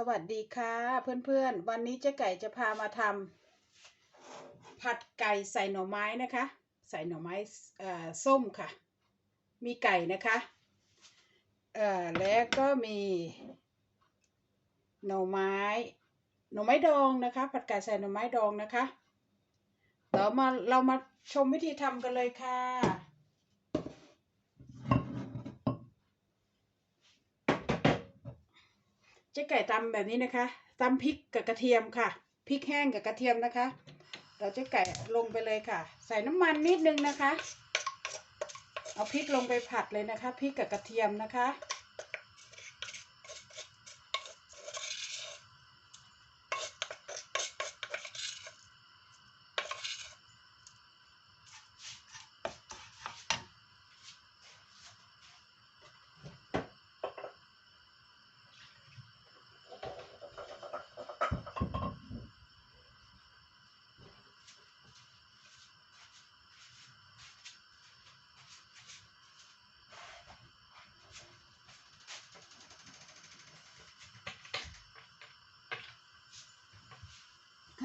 สวัสดีค่ะ เพื่อนๆ วันนี้เจ๊ไก่จะพามาทำผัดไก่ใส่หน่อไม้นะคะ ใส่หน่อไม้ส้มค่ะ มีไก่นะคะแล้วก็มีหน่อไม้ หน่อไม้ดองนะคะ ผัดไก่ใส่หน่อไม้ดองนะคะเดี๋ยวมาเรามาชมวิธีทำกันเลยค่ะ เจ๊ไก่ตำแบบนี้นะคะตำพริกกับกระเทียมค่ะพริกแห้งกับกระเทียมนะคะ เราเจ๊ไก่ลงไปเลยค่ะ ใส่น้ำมันนิดนึงนะคะ เอาพริกลงไปผัดเลยนะคะพริกกับกระเทียมนะคะ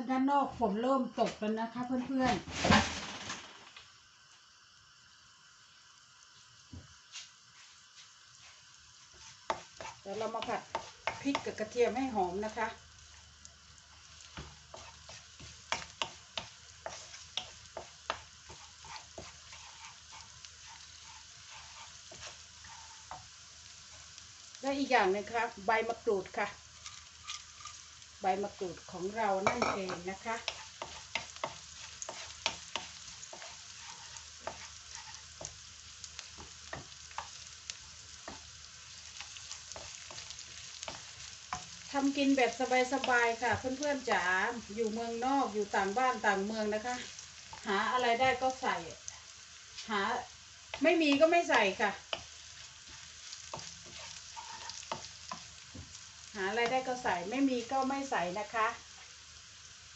างด้านนอกฝนเริ่มตกแล้วนะคะเพื่อนๆเดี๋ยวเรามาผัดพริกกับกระเทียมให้หอมนะคะ และอีกอย่างหนึงครับใบมะกรูดค่ะ ใบมะกรูดของเรานั่นเองนะคะ ทำกินแบบสบายๆค่ะ เพื่อนๆจ๋าอยู่เมืองนอกอยู่ต่างบ้านต่างเมืองนะคะ หาอะไรได้ก็ใส่ หาไม่มีก็ไม่ใส่ค่ะ หาอะไรได้ก็ใส่ไม่มีก็ไม่ใส่นะคะ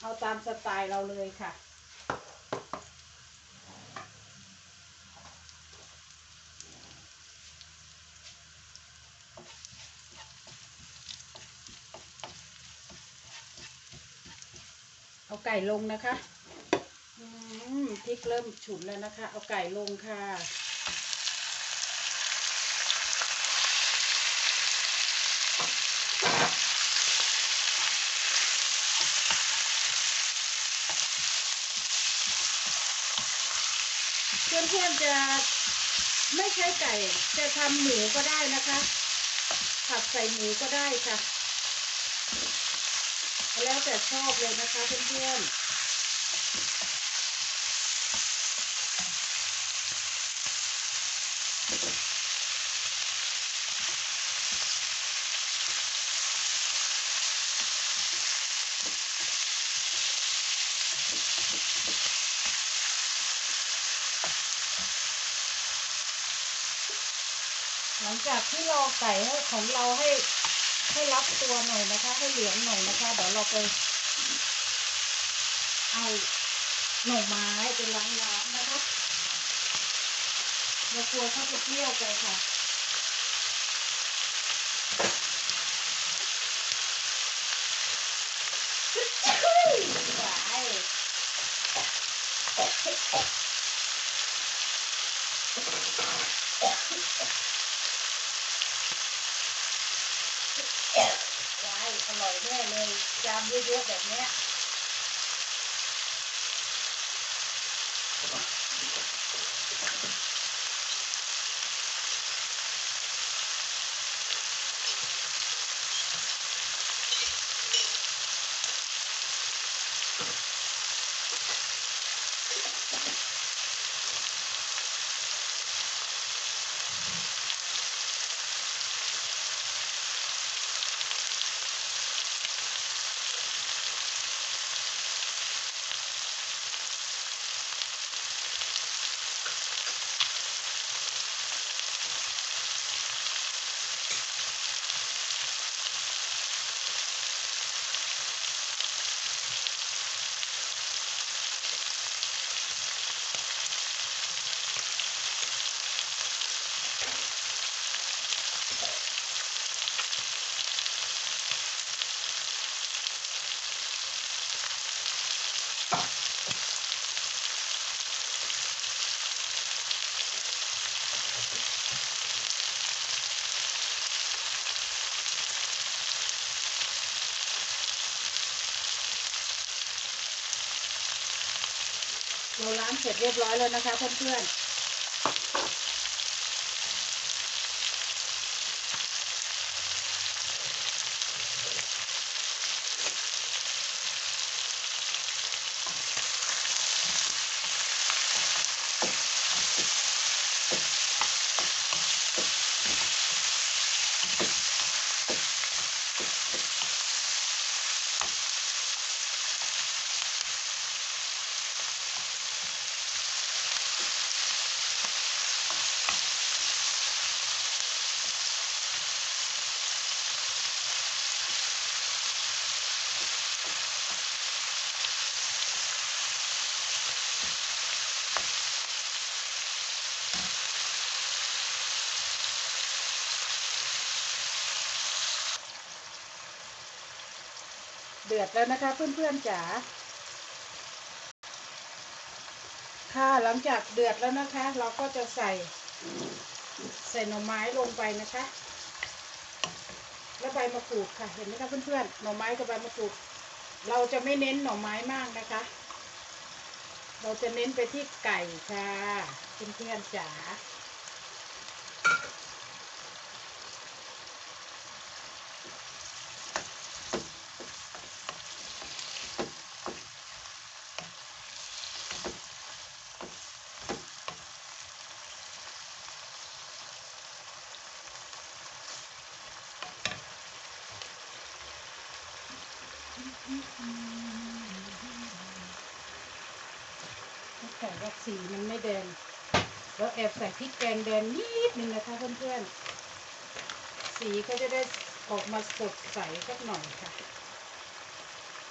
เอาตามสไตล์เราเลยค่ะ เอาไก่ลงนะคะอืมพริกเริ่มฉุนแล้วนะคะ เอาไก่ลงค่ะ เพื่อนๆจะไม่ใช้ไก่ จะทำหมูก็ได้นะคะผัดใส่หมูก็ได้ค่ะ แล้วแต่ชอบเลยนะคะเพื่อนๆ ลังจากที่รอไก่ของเราให้ให้รับตัวหน่อยนะคะ ให้เหลืองหน่อยนะคะ เดี๋ยวเราไป เอาหน่อไม้ไปล้างน้ำนะคะเรากลัวเขาจะเปรี้ยวไปค่ะ หวายหวายอร่อยแน่เลยจามเยอะๆ แบบเนี้ เราล้างเสร็จเรียบร้อยแล้วนะคะเพื่อนๆ เดือดแล้วนะคะเพื่อนๆจ๋าค่ะหลังจากเดือดแล้วนะคะ เราก็จะใส่ใส่หน่อไม้ลงไปนะคะ แล้วใบมะกรูดค่ะ เห็นไหมคะเพื่อนๆหน่อไม้กับใบมะกรูด เราจะไม่เน้นหน่อไม้มากนะคะ เราจะเน้นไปที่ไก่ค่ะเพื่อนๆจ๋า ถ้าไก่ว่าสีมันไม่แดงแล้วแอบใส่พริกแกงแดงนิดนึงนะคะเพื่อนๆ สีก็จะได้ออกมาสดใสสักหน่อยค่ะ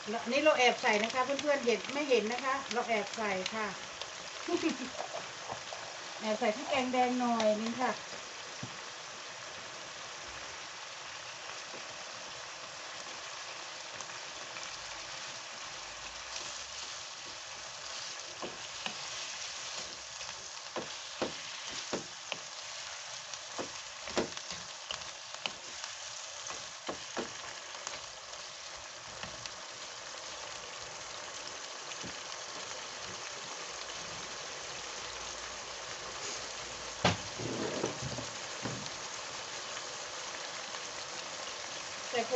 แล้วอันนี้เราแอบใส่นะคะเพื่อนๆเห็นไม่เห็นนะคะ เราแอบใส่ค่ะแอบใส่พริกแกงแดงหน่อยนึงค่ะ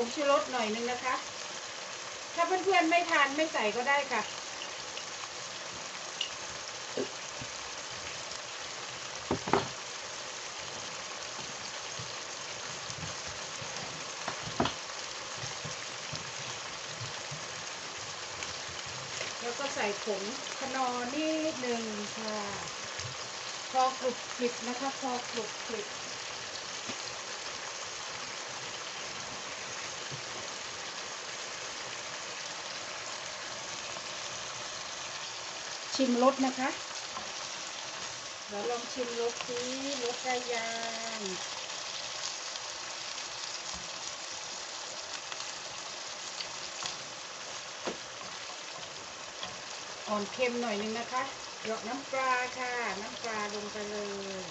งชูรสหน่อยนึงนะคะ ถ้าเพื่อนๆไม่ทานไม่ใส่ก็ได้ค่ะ แล้วก็ใส่ผงขนอนิดหนึ่งค่ะ พอกรุบกริบนะคะ พอกรุบกริบ ชิมรสนะคะเราลองชิมรสซิรสได้ยังอ่อนเค็มหน่อยนึงนะคะเหยอกน้ำปลาค่ะ น้ำปลาลงไปเลย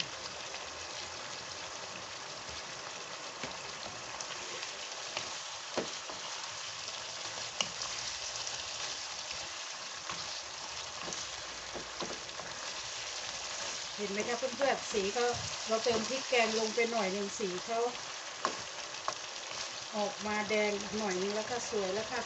เห็นไหมคะเพื่อนๆสีเขาเราเติมพริกแกงลงไปหน่อยหนึ่งสีเขาออกมาแดงหน่อยนึงแล้วก็สวยแล้วค่ะ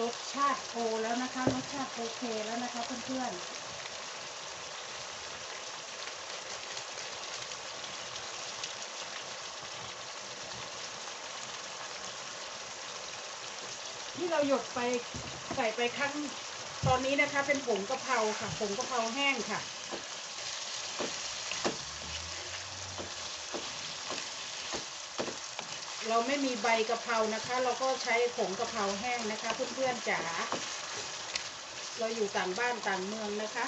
รสชาติโอแล้วนะคะ รสชาติโอเคแล้วนะคะเพื่อนๆ ที่เราหยดไปใส่ไปครั้งตอนนี้นะคะ เป็นผงกะเพราค่ะผงกะเพราแห้งค่ะ เราไม่มีใบกะเพรานะคะ เราก็ใช้ผงกะเพราแห้งนะคะ เพื่อนๆจ๋าเราอยู่ต่างบ้านต่างเมืองนะคะ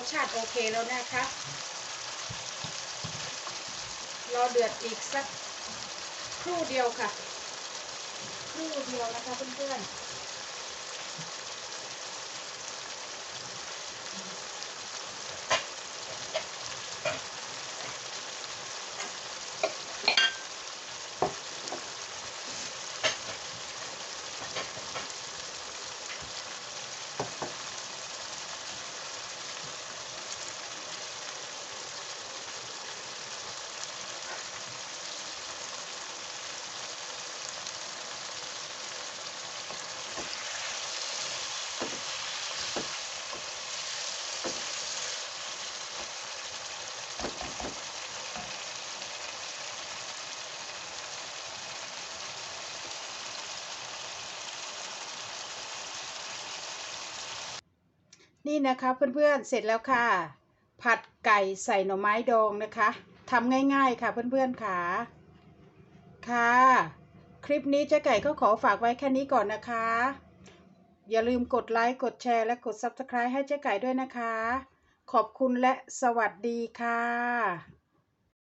สชาติโอเคแล้วนะคะ รอเดือดอีกสักครู่เดียวค่ะ ครู่เดียวนะคะเพื่อนๆ นี่นะคะเพื่อนๆเสร็จแล้วค่ะ ผัดไก่ใส่หน่อไม้ดองนะคะทำง่ายๆค่ะเพื่อนๆค่ะค่ะ คลิปนี้เจ๊ไก่ก็ขอฝากไว้แค่นี้ก่อนนะคะ อย่าลืมกดไลค์กดแชร์และกด Subscribe ให้เจ๊ไก่ด้วยนะคะ ขอบคุณและสวัสดีค่ะ